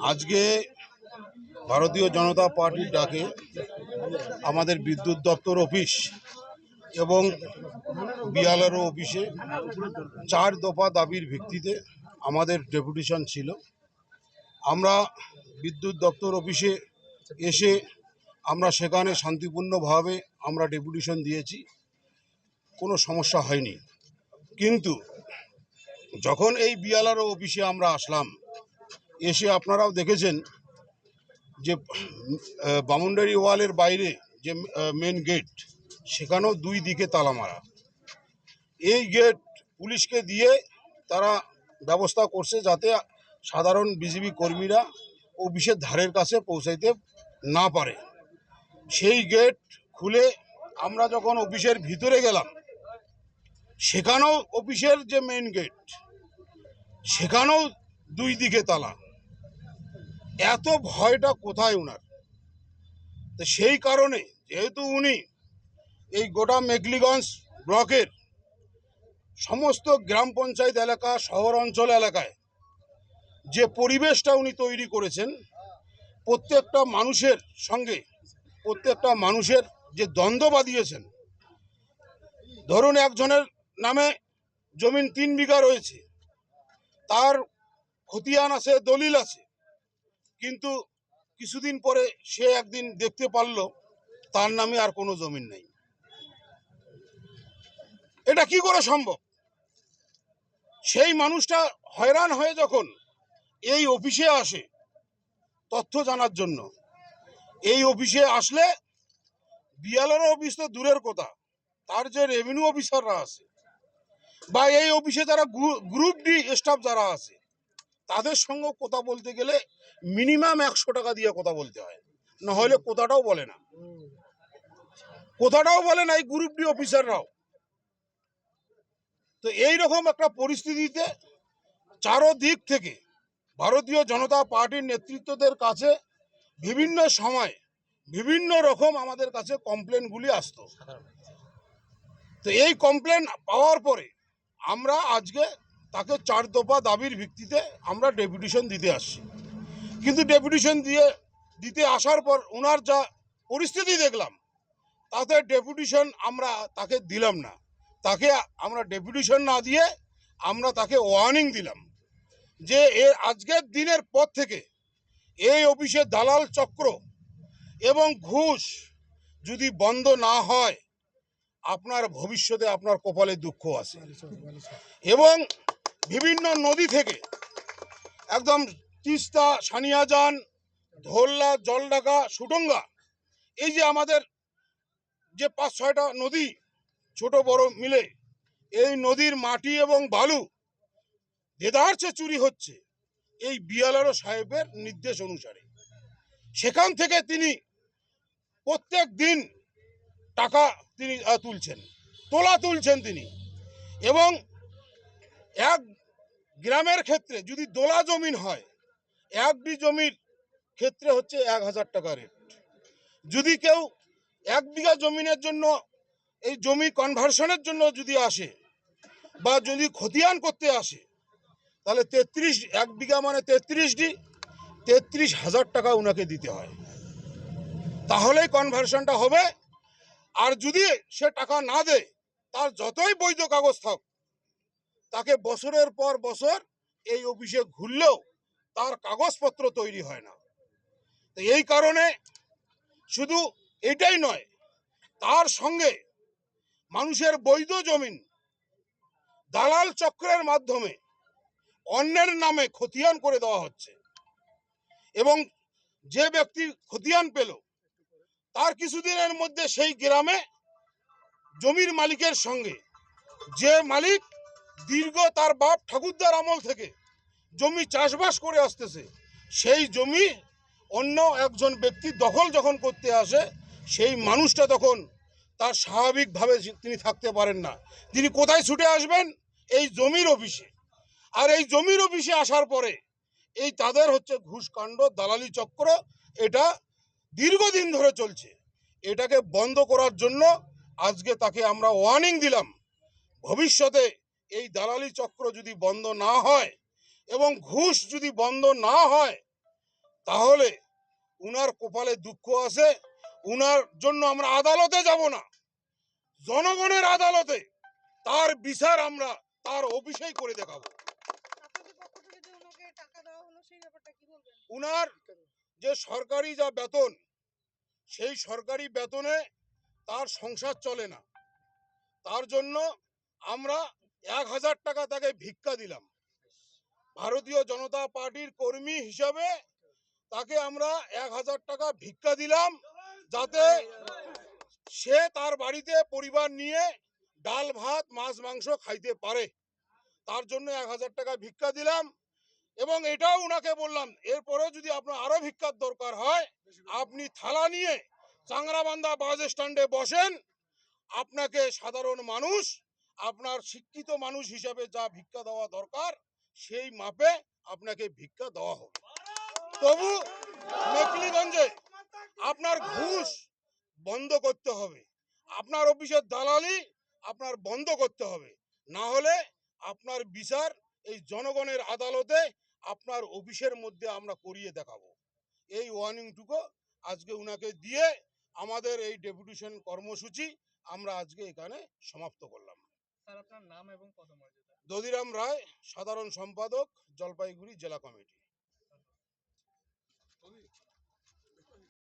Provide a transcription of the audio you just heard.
আজকে ভারতীয় জনতা পার্টির ডাকে আমাদের বিদ্যুৎ দপ্তর অফিস এবং বিয়ালারও অফিসে চার দফা দাবির ভিত্তিতে আমাদের ডেপুটেশন ছিল। আমরা বিদ্যুৎ দপ্তর অফিসে এসে আমরা সেখানে শান্তিপূর্ণভাবে আমরা ডেপুটেশন দিয়েছি। কোনো সমস্যা হয়নি। কিন্তু যখন এই বিয়ালারও অফিসে আমরা আসলাম, এসে আপনারাও দেখেছেন যে বামুন্ডারি ওয়ালের বাইরে যে মেন গেট সেখানেও দুই দিকে তালা মারা। এই গেট পুলিশকে দিয়ে তারা ব্যবস্থা করছে যাতে সাধারণ বিজিবি কর্মীরা অফিসের ধারের কাছে পৌঁছাইতে না পারে। সেই গেট খুলে আমরা যখন অফিসের ভিতরে গেলাম, সেখানেও অফিসের যে মেন গেট সেখানেও দুই দিকে তালা। এত ভয়টা কোথায় উনার? তো সেই কারণে যেহেতু উনি এই গোটা মেঘলিগঞ্জ ব্লকের সমস্ত গ্রাম পঞ্চায়েত এলাকা, শহর অঞ্চল এলাকায় যে পরিবেশটা উনি তৈরি করেছেন, প্রত্যেকটা মানুষের সঙ্গে, প্রত্যেকটা মানুষের যে দ্বন্দ্ব বাঁধিয়েছেন, ধরুন একজনের নামে জমিন তিন বিঘা রয়েছে, তার খতিয়ান আছে, দলিল আছে, কিন্তু কিছুদিন পরে সে একদিন দেখতে পারল, তার নামে আর কোনো জমিন নেই। এটা কি করে সম্ভব? সেই মানুষটা হয়রান হয়ে যখন এই অফিসে আসে তথ্য জানার জন্য। এই অফিসে আসলে বিয়ালের অফিস তো দূরের কথা, তার যে রেভিনিউ অফিসাররা আছে বা এই অফিসে যারা গ্রুপ ডি স্টাফ যারা আছে, তাদের সঙ্গে কথা বলতে গেলে মিনিমাম একশো টাকা দিয়ে কথা বলতে হয় না হলে কোথাটাও বলে না। কোথাটাও বলে না এই গ্রুপ ডি অফিসাররাও তো এই রকম একটা পরিস্থিতিতে চারো দিক থেকে ভারতীয় জনতা পার্টির নেতৃত্বদের কাছে বিভিন্ন সময় বিভিন্ন রকম আমাদের কাছে কমপ্লেনগুলি আসতো। তো এই কমপ্লেন পাওয়ার পরে আমরা আজকে তাকে চার দফা দাবির ভিত্তিতে আমরা ডেপুটেশন দিতে আসছি। কিন্তু ডেপুটেশন দিয়ে দিতে আসার পর ওনার যা পরিস্থিতি দেখলাম, তাতে ডেপুটেশন আমরা তাকে দিলাম না। তাকে আমরা ডেপুটেশন না দিয়ে আমরা তাকে ওয়ার্নিং দিলাম। যে এর আজকের দিনের পর থেকে এই অফিসে দালাল চক্র এবং ঘুষ যদি বন্ধ না হয়, আপনার ভবিষ্যতে আপনার কপালে দুঃখ আছে। এবং বিভিন্ন নদী থেকে একদম তিস্তা, সানিয়াজান, ধোল্লা জলডাকা সুটঙ্গা এই যে আমাদের যে পাঁচ ছয়টা নদী, ছোট বড় মিলে, এই নদীর মাটি এবং বালু দেদারচে চুরি হচ্ছে, এই বিয়ালারো সাহেবের নির্দেশ অনুসারে। সেখান থেকে তিনি প্রত্যেক দিন টাকা তিনি তুলছেন, তোলা তুলছেন তিনি। এবং এক গ্রামের ক্ষেত্রে যদি দোলা জমিন হয়, এক একটি জমির ক্ষেত্রে হচ্ছে এক হাজার টাকা রেট। যদি কেউ এক বিঘা জমিনের জন্য, এই জমি কনভার্সনের জন্য যদি আসে, বা যদি খতিয়ান করতে আসে তাহলে তেত্রিশ, এক বিঘা মানে তেত্রিশটি তেত্রিশ হাজার টাকা ওনাকে দিতে হয়। তাহলেই কনভার্সনটা হবে। আর যদি সে টাকা না দেয়, তার যতই বৈধ কাগজ থাক তাকে বছরের পর বছর এই অফিসে ঘুরলেও তার কাগজপত্র তৈরি হয় না। তো এই কারণে শুধু এটাই নয়, তার সঙ্গে মানুষের বৈধ জমিন, দালাল চক্রের মাধ্যমে অন্যের নামে খতিয়ান করে দেওয়া হচ্ছে। এবং যে ব্যক্তি খতিয়ান পেল, তার কিছুদিনের মধ্যে সেই গ্রামে জমির মালিকের সঙ্গে যে মালিক দীর্ঘ তার বাপ ঠাকুরদার আমল থেকে জমি চাষবাস করে আসতেছে, সেই জমি অন্য একজন ব্যক্তি দখল যখন করতে আসে, সেই মানুষটা তখন তার স্বাভাবিকভাবে তিনি থাকতে পারেন না। তিনি কোথায় ছুটে আসবেন? এই জমির অফিসে। আর এই জমির অফিসে আসার পরে এই তাদের হচ্ছে ঘুষকাণ্ড, দালালি চক্র, এটা দীর্ঘদিন ধরে চলছে। এটাকে বন্ধ করার জন্য আজকে তাকে আমরা ওয়ার্নিং দিলাম। ভবিষ্যতে এই দালালি চক্র যদি বন্ধ না হয় এবং ঘুষ যদি বন্ধ না হয়, তাহলে উনার কপালে দুঃখ আছে, উনার জন্য আমরা আদালতে যাব না। জনগণের আদালতে তার বিচার আমরা তার অফিসেই করে দেখাবো। উনার যে সরকারি যা বেতন, সেই সরকারি বেতনে তার সংসার চলে না। তার জন্য আমরা এক হাজার টাকা তাকে ভিক্ষা দিলাম। ভারতীয় জনতা পার্টির কর্মী হিসাবে তাকে আমরা এক হাজার টাকা ভিক্ষা দিলাম যাতে সে তার বাড়িতে পরিবার নিয়ে ডাল, ভাত, মাছ, মাংস খাইতে পারে। তার জন্য এক হাজার টাকা ভিক্ষা দিলাম। এবং এটাও উনাকে বললাম এরপরেও যদি আপনার আরও ভিক্ষার দরকার হয় আপনি থালা নিয়ে চাংরাবান্ধা বাস স্ট্যান্ডে বসেন। আপনাকে সাধারণ মানুষ আপনার শিক্ষিত মানুষ হিসাবে যা ভিক্ষা দেওয়া দরকার সেই মাপে আপনাকে ভিক্ষা দেওয়া হবে তবু মেকলিগঞ্জে আপনার ঘুষ বন্ধ করতে হবে। আপনার অফিসের দালালি আপনার বন্ধ করতে হবে। না হলে আপনার বিচার এই জনগণের আদালতে আপনার অফিসের মধ্যে আমরা করিয়ে দেখাবো। এই ওয়ার্নিংটুকু আজকে উনাকে দিয়ে আমাদের এই ডেপুটেশন কর্মসূচি আমরা আজকে এখানে সমাপ্ত করলাম। দদিরাম রায় সাধারণ সম্পাদক জলপাইগুড়ি জেলা কমিটি।